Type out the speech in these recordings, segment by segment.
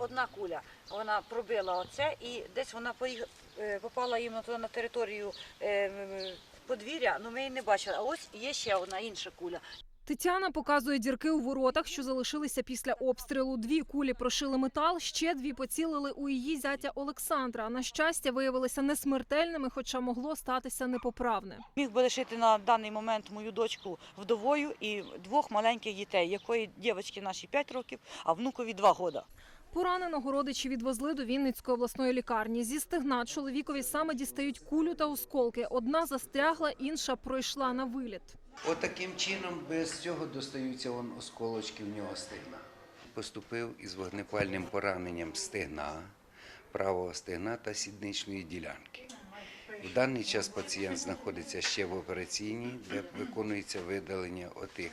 одна куля. Вона пробила оце і десь вона е, попала їм на, територію е, подвір'я, але ми її не бачили. А ось є ще одна інша куля. Тетяна показує дірки у воротах, що залишилися після обстрілу. Дві кулі прошили метал, ще дві поцілили у її зятя Олександра. На щастя, виявилися несмертельними, хоча могло статися непоправне. Міг би лишити на даний момент мою дочку вдовою і двох маленьких дітей, якої дівчинки наші 5 років, а внукові 2 роки. Пораненого родичі відвезли до Вінницької обласної лікарні. Зі стегна чоловікові саме дістають кулю та осколки. Одна застрягла, інша пройшла на виліт. Отаким чином без цього достаються вон осколочки в нього стегна. Поступив із вогнепальним пораненням стегна, правого стегна та сідничної ділянки. В даний час пацієнт знаходиться ще в операційній, де виконується видалення отих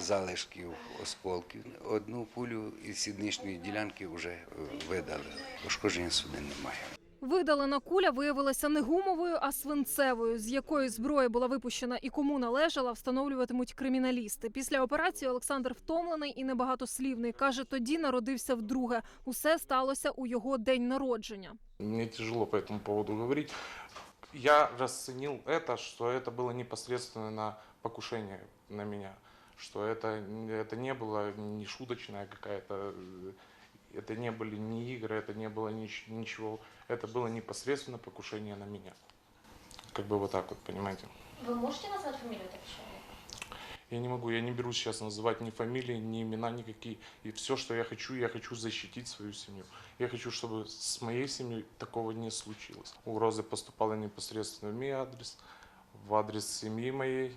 залишків осколків. Одну пулю із сідничної ділянки вже е, видалили. Пошкодження судин немає. Видалена куля виявилася не гумовою, а свинцевою. З якої зброї була випущена і кому належала, встановлюватимуть криміналісти. Після операції Олександр втомлений і небагатослівний. каже, тоді народився вдруге. Усе сталося у його день народження. Мне тяжело по этому поводу говорить. Я расценил это, что это было непосредственно на покушение на меня. Что это, это не было не шуточная какая-то, это не были не игры, это не было нич- ничего. Это было непосредственно покушение на меня. Как бы вот так вот, понимаете. Вы можете назвать фамилию этого человека? Я не могу, я не берусь сейчас называть ни фамилии, ни имена никакие. И все, что я хочу, я хочу защитить свою семью. Я хочу, чтобы с моей семьей такого не случилось. Угрозы поступали непосредственно в мой адрес, в адрес семьи моей.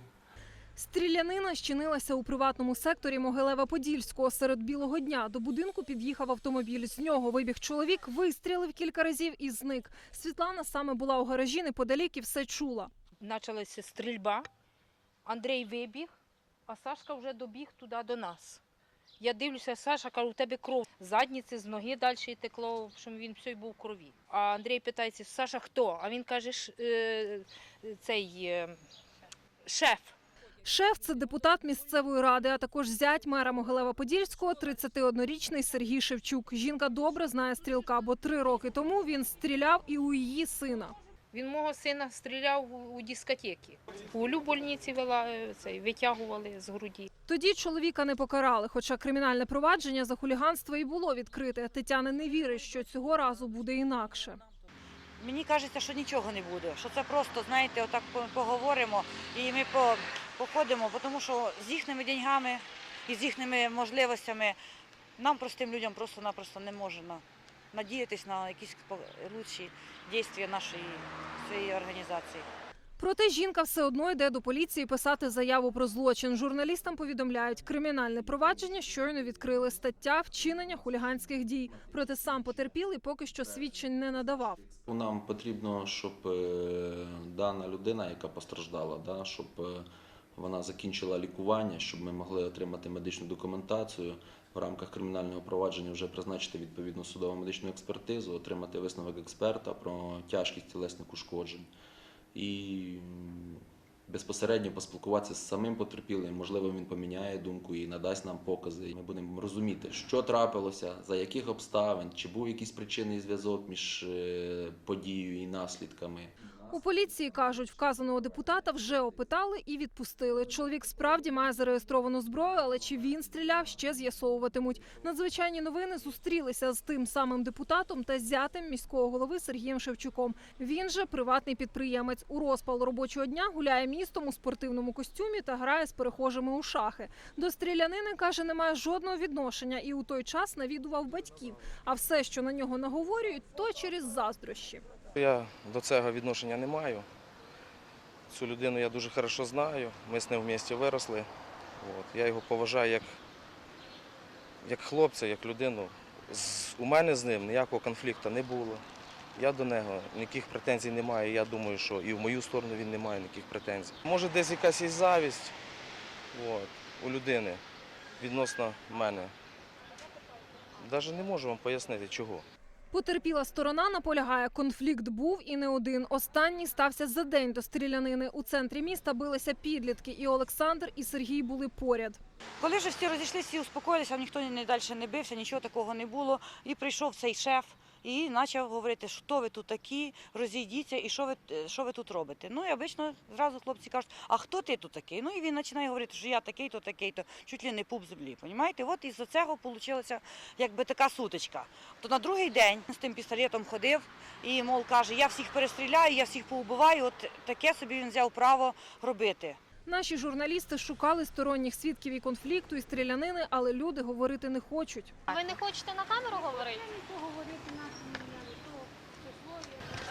Стрілянина щинилася у приватному секторі Могилева-Подільського серед білого дня. До будинку під'їхав автомобіль. З нього вибіг чоловік, вистрілив кілька разів і зник. Світлана саме була у гаражі неподалік і все чула. почалася стрільба. Андрій вибіг, а Сашка вже добіг туди до нас. Я дивлюся, Саша каже, у тебе кров з задниці, з ноги далі текло, в общем, він все був в крові. А Андрій питається, Саша хто? А він каже, «Ш- е, цей е, шеф. Шеф це депутат місцевої ради, а також зять мера Могилева-Подільського, 31-річний Сергій Шевчук. Жінка добре знає стрілка, бо три роки тому він стріляв і у її сина. Він мого сина стріляв у, у дискотеки. Улю больниці вела, е, цей, витягували з груді. Тоді чоловіка не покарали, хоча кримінальне провадження за хуліганство і було відкрите. Тетяна не вірить, що цього разу буде інакше. Мені кажеться, що нічого не буде, що це просто, знаєте, отак поговоримо і ми по- походимо, бо тому що з їхніми деньгами і з їхніми можливостями нам, простим людям, просто-напросто не можна надіятися на якісь лучші дії нашої цієї організації. Проте жінка все одно йде до поліції писати заяву про злочин. Журналістам повідомляють, кримінальне провадження щойно відкрили стаття вчинення хуліганських дій. Проте сам потерпілий поки що свідчень не надавав. Нам потрібно, щоб е, дана людина, яка постраждала, да, щоб е, вона закінчила лікування, щоб ми могли отримати медичну документацію в рамках кримінального провадження, вже призначити відповідну судово медичну експертизу, отримати висновок експерта про тяжкість тілесних ушкоджень і безпосередньо поспілкуватися з самим потерпілим. Можливо, він поміняє думку і надасть нам покази. Ми будемо розуміти, що трапилося, за яких обставин, чи був якийсь причинний зв'язок між е, подією і наслідками. У поліції кажуть, вказаного депутата вже опитали і відпустили. Чоловік справді має зареєстровану зброю, але чи він стріляв, ще з'ясовуватимуть. Надзвичайні новини зустрілися з тим самим депутатом та зятем міського голови Сергієм Шевчуком. Він же приватний підприємець. У розпал робочого дня гуляє містом у спортивному костюмі та грає з перехожими у шахи. До стрілянини каже, не має жодного відношення і у той час навідував батьків. А все, що на нього наговорюють, то через заздрощі. Я до цього відношення не маю. Цю людину я дуже хорошо знаю. Ми з ним в місті виросли. От. Я його поважаю як, як хлопця, як людину. З, у мене з ним ніякого конфлікту не було. Я до нього ніяких претензій не маю. Я думаю, що і в мою сторону він не має ніяких претензій. Може, десь якась є завість от, у людини відносно мене. Навіть не можу вам пояснити, чого. Потерпіла сторона наполягає, конфлікт був і не один. Останній стався за день до стрілянини. У центрі міста билися підлітки, і Олександр і Сергій були поряд. Коли вже всі розійшлися, всі успокоїлися, ніхто не далі не бився, нічого такого не було. І прийшов цей шеф і почав говорити, що ви тут такі, розійдіться і що ви, що ви тут робите. Ну і обично зразу хлопці кажуть, а хто ти тут такий? Ну і він починає говорити, що я такий-то, такий-то, чуть ли не пуп землі. Понімаєте? От із-за цього вийшла якби така сутичка. То на другий день з тим пістолетом ходив і, мов, каже, я всіх перестріляю, я всіх поубиваю. От таке собі він взяв право робити. Наші журналісти шукали сторонніх свідків і конфлікту, і стрілянини, але люди говорити не хочуть. Ви не хочете на камеру говорити?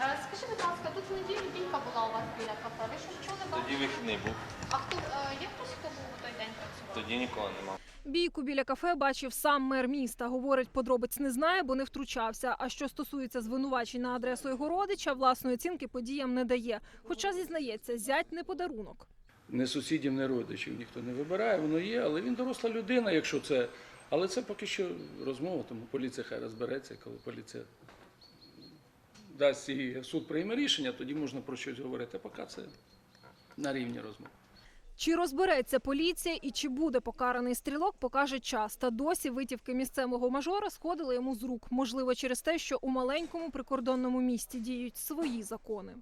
Е, Скажи, будь ласка, тут в неділю бійка була у вас біля кафе. Ви щось чули? Тоді вихідний був, А хто е, є хтось, хто був у той день працював? тоді нікого нема. Бійку біля кафе бачив сам мер міста. Говорить, подробиць не знає, бо не втручався. А що стосується звинувачень на адресу його родича, власної оцінки подіям не дає. Хоча зізнається, зять не подарунок. Не сусідів, не родичів ніхто не вибирає, воно є, але він доросла людина, якщо це. Але це поки що розмова, тому поліція хай розбереться, коли поліція дасть і суд прийме рішення, тоді можна про щось говорити. А поки це на рівні розмов. Чи розбереться поліція і чи буде покараний стрілок, покаже час. Та досі витівки місцевого мажора сходили йому з рук. Можливо, через те, що у маленькому прикордонному місті діють свої закони.